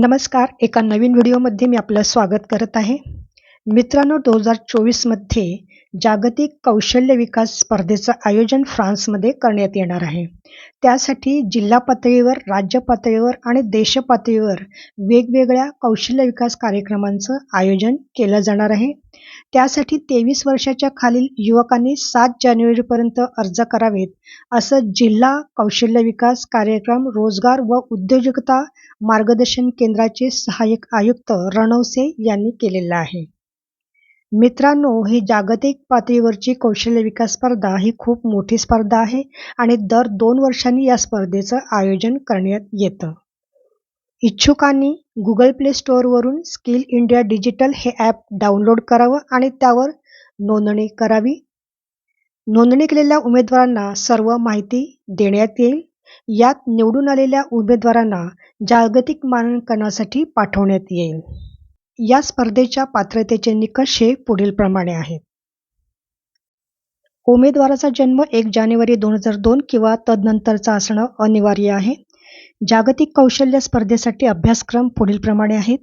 नमस्कार. एका नवीन व्हिडिओमध्ये मी आपलं स्वागत करत आहे. मित्रांनो दोन हजार चोवीसमध्ये जागतिक कौशल्य विकास स्पर्धेचं आयोजन फ्रान्समध्ये करण्यात येणार आहे. त्यासाठी जिल्हा पातळीवर राज्य पातळीवर आणि देश पातळीवर वेगवेगळ्या कौशल्य विकास कार्यक्रमांचं आयोजन केलं जाणार आहे. त्यासाठी तेवीस वर्षाच्या खालील युवकांनी सात जानेवारीपर्यंत अर्ज करावेत असं जिल्हा कौशल्य विकास कार्यक्रम रोजगार व उद्योजकता मार्गदर्शन केंद्राचे सहाय्यक आयुक्त रणवसे यांनी केलेलं आहे. मित्रांनो ही जागतिक पातळीवरची कौशल्य विकास स्पर्धा ही खूप मोठी स्पर्धा आहे आणि दर दोन वर्षांनी या स्पर्धेचं आयोजन करण्यात येतं. इच्छुकांनी गुगल प्ले स्टोअरवरून स्किल इंडिया डिजिटल हे ॲप डाउनलोड करावं आणि त्यावर नोंदणी करावी. नोंदणी केलेल्या उमेदवारांना सर्व माहिती देण्यात येईल. यात निवडून आलेल्या उमेदवारांना जागतिक मानांकनासाठी पाठवण्यात येईल. या स्पर्धेच्या पात्रतेचे निकष हे पुढीलप्रमाणे आहेत. उमेदवाराचा जन्म एक जानेवारी दोन हजार दोन किंवा तदनंतरचा असणं अनिवार्य आहे. जागतिक कौशल्य स्पर्धेसाठी अभ्यासक्रम पुढीलप्रमाणे आहेत.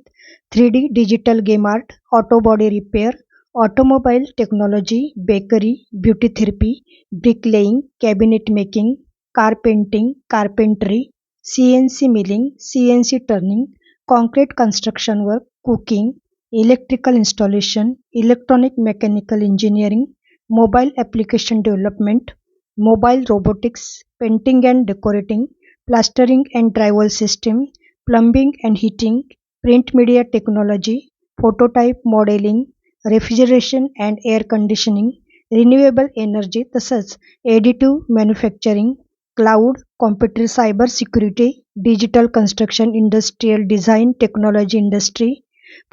Three D digital game art auto body repair automobile technology bakery beauty therapy bricklaying cabinet making carpenting carpentry C N C milling C N C turning concrete construction work cooking electrical installation electronic mechanical engineering mobile application development mobile robotics painting and decorating plastering and drywall system plumbing and heating print media technology phototype modelling refrigeration and air conditioning renewable energy तसंच additive manufacturing cloud computer cyber security digital construction industrial design technology industry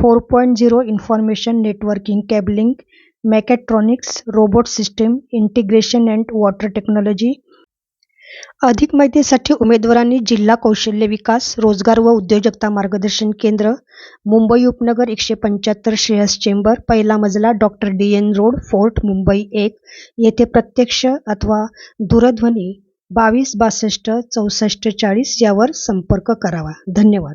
Four point zero information networking cabling mechatronics robot system integration and water technology. अधिक माहितीसाठी उमेदवारांनी जिल्हा कौशल्य विकास रोजगार व उद्योजकता मार्गदर्शन केंद्र मुंबई उपनगर एकशे पंच्याहत्तर श्रेयस चेंबर पहिला मजला doctor D N road fort Mumbai एक येथे प्रत्यक्ष अथवा दूरध्वनी बावीस बासष्ट चौसष्ट चाळीस यावर संपर्क करावा. धन्यवाद.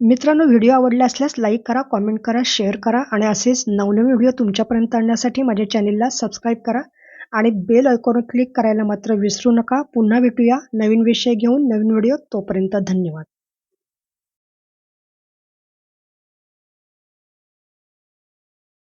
मित्रांनो व्हिडिओ आवडला असल्यास लाईक करा कॉमेंट करा शेअर करा आणि असेच नवनवीन व्हिडिओ तुमच्यापर्यंत आणण्यासाठी माझ्या चॅनेलला सबस्क्राईब करा आणि बेल ऐकून क्लिक करायला मात्र विसरू नका. पुन्हा भेटूया नवीन विषय घेऊन नवीन व्हिडिओ तोपर्यंत धन्यवाद.